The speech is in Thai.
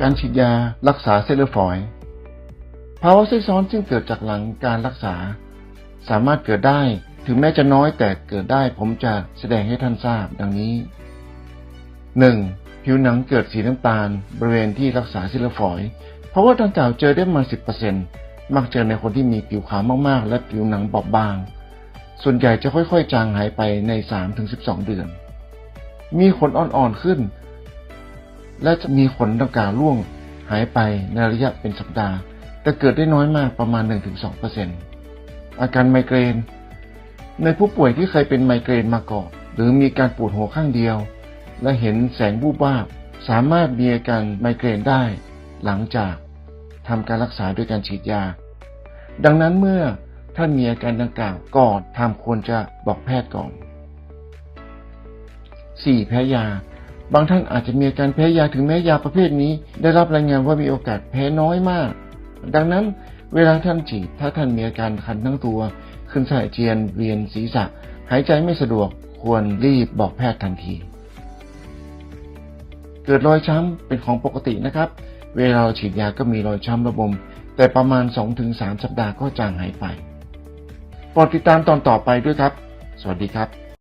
การฉีดยารักษาเซลล์ฟอย ภาวะแทรกซ้อนซึ่งเกิดจากหลังการรักษา สามารถเกิดได้ถึงแม้จะน้อยแต่เกิดได้ผมจะแสดงให้ท่านทราบดังนี้ 1. ผิวหนังเกิดสีน้ำตาล บริเวณที่รักษาเซิลฟอยเพราะว่าดังกล่าวเจอได้มา 10%มักเจอในคนที่มีผิวขาวมากๆ และผิวหนังบอบบาง ส่วนใหญ่จะค่อยๆ จางหายไปใน 3-12 เดือน มีขนอ่อนๆขึ้น และจะมีขนดังกล่าวร่วงหายไปในระยะเป็นสัปดาห์ แต่เกิดได้น้อยมากประมาณ 1-2%อาการไมเกรน ในผู้ป่วยที่เคยเป็นไมเกรนมาก่อนหรือมีการปวดหัวข้างเดียว และเห็นแสงบูบวาบสามารถมีอาการไมเกรนได้หลังจากทำการรักษาด้วยการฉีดยา ดังนั้นเมื่อท่านมีอาการดังกล่าวก่อนทำควรจะบอกแพทย์ก่อน 4. แพ้ยา บางท่านอาจจะมีอาการแพ้ยาถึงแม้ยาประเภทนี้ ได้รับรายงานว่ามีโอกาสแพ้น้อยมาก ดังนั้นเวลาท่านฉีดถ้าท่านมีอาการคันทั้งตัว ขึ้นส้อาเจียนเวียนศีรษะ หายใจไม่สะดวกควรรีบบอกแพทย์ทันที เกิดรอยช้ำเป็นของปกตินะครับ เวลาเราฉีดยาก็มีรอยช้ำระบม แต่ประมาณ 2-3 สัปดาห์ก็จางหายไปโปรดติดตามตอนต่อไปด้วยครับ สวัสดีครับ